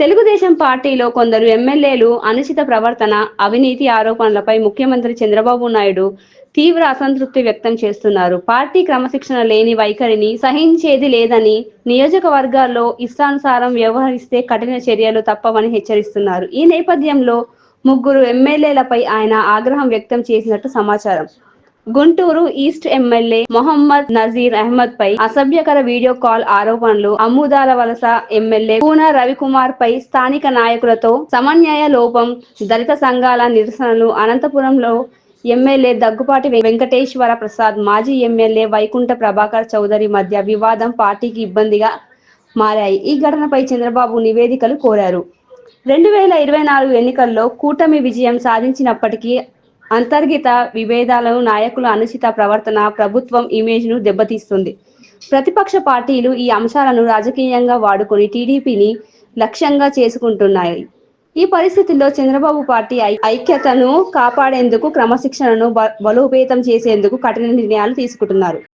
తెలుగుదేశం పార్టీలో కొందరు ఎమ్మెల్యేలు అనుచిత ప్రవర్తన అవినీతి ఆరోపణలపై ముఖ్యమంత్రి చంద్రబాబు నాయుడు తీవ్ర అసంతృప్తి వ్యక్తం చేస్తున్నారు. పార్టీ క్రమశిక్షణ లేని వైఖరిని సహించేది లేదని నియోజకవర్గాల్లో ఇష్టానుసారం వ్యవహరిస్తే కఠిన చర్యలు తప్పవని హెచ్చరిస్తున్నారు. ఈ నేపథ్యంలో ముగ్గురు ఎమ్మెల్యేలపై ఆయన ఆగ్రహం వ్యక్తం చేసినట్టు సమాచారం. గుంటూరు ఈస్ట్ ఎమ్మెల్యే మొహమ్మద్ నజీర్ అహ్మద్ పై అసభ్యకర వీడియో కాల్ ఆరోపణలు అమ్ముదాల వలస ఎమ్మెల్యే కూన రవికుమార్ పై స్థానిక నాయకులతో సమన్వయ లోపం దళిత సంఘాల నిరసనలు అనంతపురంలో ఎమ్మెల్యే దగ్గుపాటి వెంకటేశ్వర ప్రసాద్ మాజీ ఎమ్మెల్యే వైకుంఠ ప్రభాకర్ చౌదరి మధ్య వివాదం పార్టీకి ఇబ్బందిగా మారాయి. ఈ ఘటనపై చంద్రబాబు నివేదికలు కోరారు. రెండు వేల ఇరవై నాలుగు ఎన్నికల్లో కూటమి విజయం సాధించినప్పటికీ అంతర్గత విభేదాలను నాయకుల అనుచిత ప్రవర్తన ప్రభుత్వం ఇమేజ్ను దెబ్బతీస్తుంది. ప్రతిపక్ష పార్టీలు ఈ అంశాలను రాజకీయంగా వాడుకొని టీడీపీని లక్ష్యంగా చేసుకుంటున్నాయి. ఈ పరిస్థితుల్లో చంద్రబాబు పార్టీ ఐ- ఐక్యతను కాపాడేందుకు క్రమశిక్షణను బ- బలోపేతం చేసేందుకు కఠిన నిర్ణయాలు తీసుకుంటున్నారు.